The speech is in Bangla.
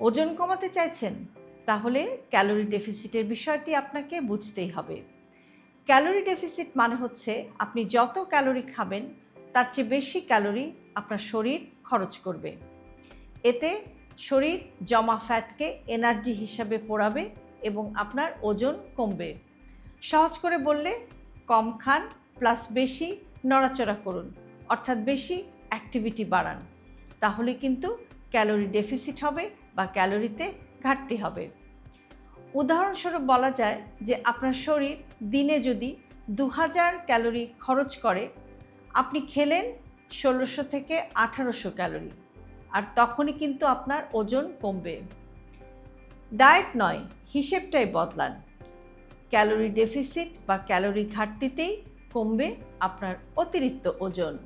ওজন কমাতে চাইছেন, তাহলে ক্যালোরি ডেফিসিটের বিষয়টি আপনাকে বুঝতেই হবে। ক্যালোরি ডেফিসিট মানে হচ্ছে আপনি যত ক্যালোরি খাবেন, তার চেয়ে বেশি ক্যালোরি আপনার শরীর খরচ করবে। এতে শরীর জমা ফ্যাটকে এনার্জি হিসাবে পোড়াবে এবং আপনার ওজন কমবে। সহজ করে বললে, কম খান প্লাস বেশি নড়াচড়া করুন, অর্থাৎ বেশি অ্যাক্টিভিটি বাড়ান। তাহলে কিন্তু ক্যালোরি ডেফিসিট হবে বা ক্যালোরিতে ঘাটতি হবে। উদাহরণস্বরূপ বলা যায় যে আপনার শরীর দিনে যদি দু হাজার ক্যালোরি খরচ করে, আপনি খেলেন ষোলোশো থেকে আঠারোশো ক্যালোরি, আর তখনই কিন্তু আপনার ওজন কমবে। ডায়েট নয়, হিসেবটাই বদলান। ক্যালোরি ডেফিসিট বা ক্যালোরি ঘাটতিতেই কমবে আপনার অতিরিক্ত ওজন।